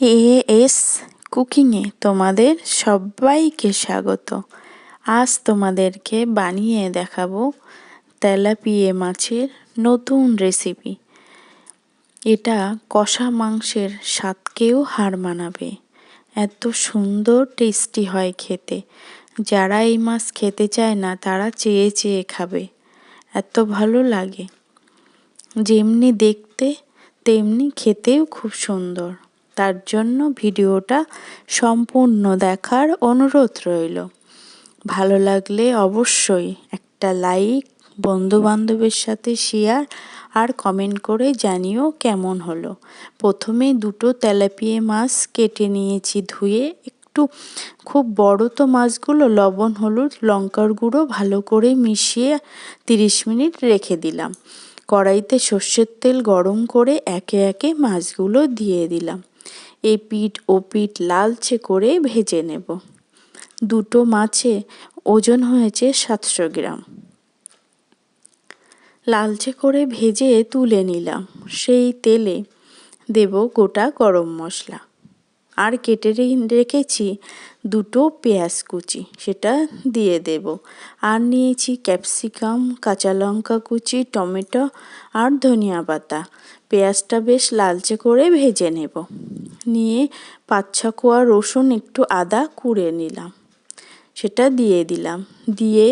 A S কুকিংয়ে তোমাদের সবাইকে স্বাগত। আজ তোমাদেরকে বানিয়ে দেখাবো তেলাপিয়ে মাছের নতুন রেসিপি। এটা কষা মাংসের স্বাদকেও হার মানাবে। এত সুন্দর টেস্টি হয় খেতে। যারা এই মাছ খেতে চায় না, তারা চেয়ে চেয়ে খাবে। এত ভালো লাগে। যেমনি দেখতে, তেমনি খেতেও খুব সুন্দর। তার জন্য ভিডিওটা সম্পূর্ণ দেখার অনুরোধ রইল। ভালো লাগলে অবশ্যই একটা লাইক বন্ধু বান্ধবের সাথে শেয়ার আর কমেন্ট করে জানিও কেমন হলো। প্রথমে দুটো তেলাপিয়ে মাছ কেটে নিয়েছি ধুয়ে। একটু খুব বড় তো মাছগুলো লবণ, হলুদ, লঙ্কার গুঁড়ো ভালো করে মিশিয়ে তিরিশ মিনিট রেখে দিলাম। কড়াইতে সর্ষের তেল গরম করে একে একে মাছগুলো দিয়ে দিলাম। এই পিঠ ও পিঠ লালচে করে ভেজে নেব। দুটো মাছে ওজন হয়েছে সাতশো গ্রাম। লালচে করে ভেজে তুলে নিলাম। সেই তেলে দেব গোটা গরম মশলা। আর কেটে রেখেছি দুটো পেঁয়াজ কুচি, সেটা দিয়ে দেব। আর নিয়েছি ক্যাপসিকাম, কাঁচা লঙ্কা কুচি, টমেটো আর ধনিয়া পাতা। পেঁয়াজটা বেশ লালচে করে ভেজে নেব। নিয়ে পাঁচ ছ কোয়া রসুন একটু আদা কুড়ে নিলাম। সেটা দিয়ে দিলাম। দিয়ে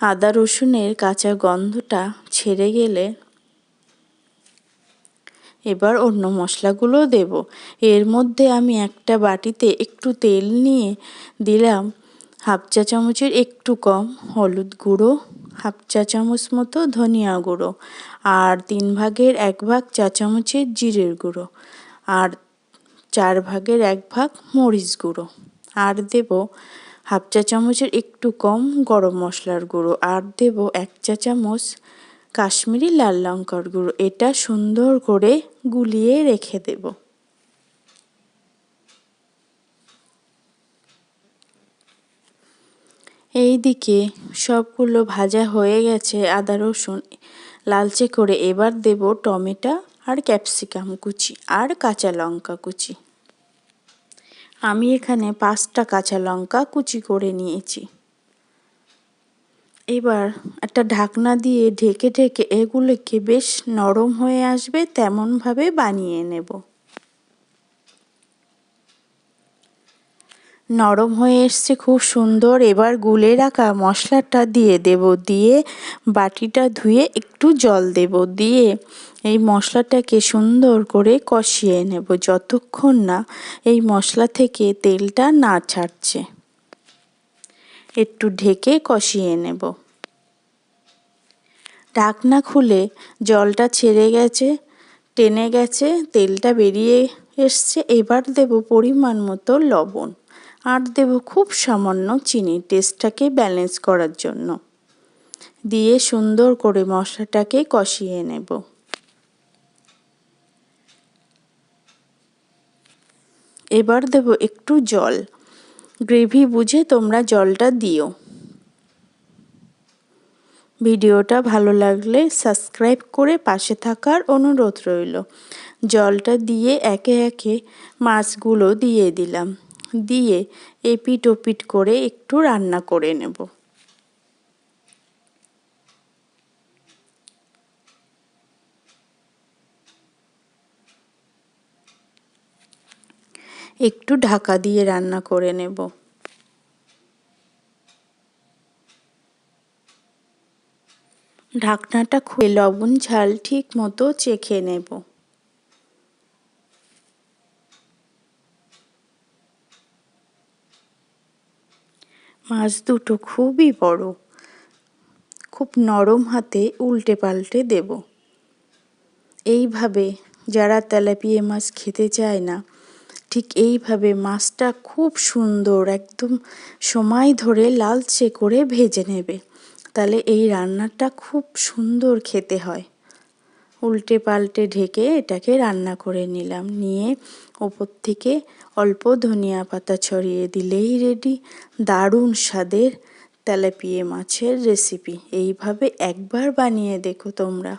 আদা রসুনের কাঁচা গন্ধটা ছেড়ে গেলে এবার অন্য মশলাগুলো দেব। এর মধ্যে আমি একটা বাটিতে একটু তেল নিয়ে দিলাম। হাফ চা চামচের একটু কম হলুদ গুঁড়ো, হাফ চা চামচ মতো ধনিয়া গুঁড়ো, আর তিন ভাগের এক ভাগ চা চামচের জিরের গুঁড়ো, আর চার ভাগের এক ভাগ মরিচ গুঁড়ো। আর দেব হাফ চা চামচের একটু কম গরম মশলার গুঁড়ো। আর দেব এক চা চামচ কাশ্মীরি লাল লঙ্কার গুঁড়ো। এটা সুন্দর করে গুলিয়ে রেখে দেব। এই দিকে সবগুলো ভাজা হয়ে গেছে আদা, রসুন লালচে করে। এবার দেব টমেটো আর ক্যাপসিকাম কুচি আর কাঁচা লঙ্কা কুচি। আমি এখানে পাঁচটা কাঁচা লঙ্কা কুচি করে নিয়েছি। এবার একটা ঢাকনা দিয়ে ঢেকে ঢেকে এগুলোকে বেশ নরম হয়ে আসবে, তেমনভাবে বানিয়ে নেব। নরম হয়ে এসছে খুব সুন্দর। এবার গুলে রাখা মশলাটা দিয়ে দেব, দিয়ে বাটিটা ধুয়ে একটু জল দেব, দিয়ে এই মশলাটাকে সুন্দর করে কষিয়ে নেব যতক্ষণ না এই মশলা থেকে তেলটা না ছাড়ছে। একটু ঢেকে কষিয়ে নেব। ঢাকনা খুলে জলটা ছেড়ে গেছে, টেনে গেছে, তেলটা বেরিয়ে এসছে। এবার দেব পরিমাণ মতো লবণ। আর দেব খুব সামান্য চিনি টেস্টটাকে ব্যালেন্স করার জন্য। দিয়ে সুন্দর করে মশলাটাকে কষিয়ে নেব। এবার দেব একটু জল। গ্রেভি বুঝে তোমরা জলটা দিও। ভিডিওটা ভালো লাগলে সাবস্ক্রাইব করে পাশে থাকার অনুরোধ রইল। জলটা দিয়ে একে একে মাছগুলো দিয়ে দিলাম। দিয়ে এপিট ওপিট করে একটু রান্না করে নেব। একটু ঢাকা দিয়ে রান্না করে নেব। ঢাকনাটা খুলে লবণ ঝাল ঠিক মতো চেখে নেব। মাছ দুটো খুবই বড়। খুব নরম হাতে উল্টে পাল্টে দেব। এইভাবে যারা তেলাপিয়া মাছ খেতে চায় না, ঠিক এইভাবে মাছটা খুব সুন্দর একদম সময় ধরে লালচে করে ভেজে নেবে। তাহলে এই রান্নাটা খুব সুন্দর খেতে হয়। উল্টে পাল্টে ঢেকে এটাকে রান্না করে নিলাম। নিয়ে ওপর থেকে অল্প ধনিয়া পাতা ছড়িয়ে দিলেই রেডি দারুণ স্বাদের তেলাপিয়ে মাছের রেসিপি এইভাবে একবার বানিয়ে দেখো তোমরা।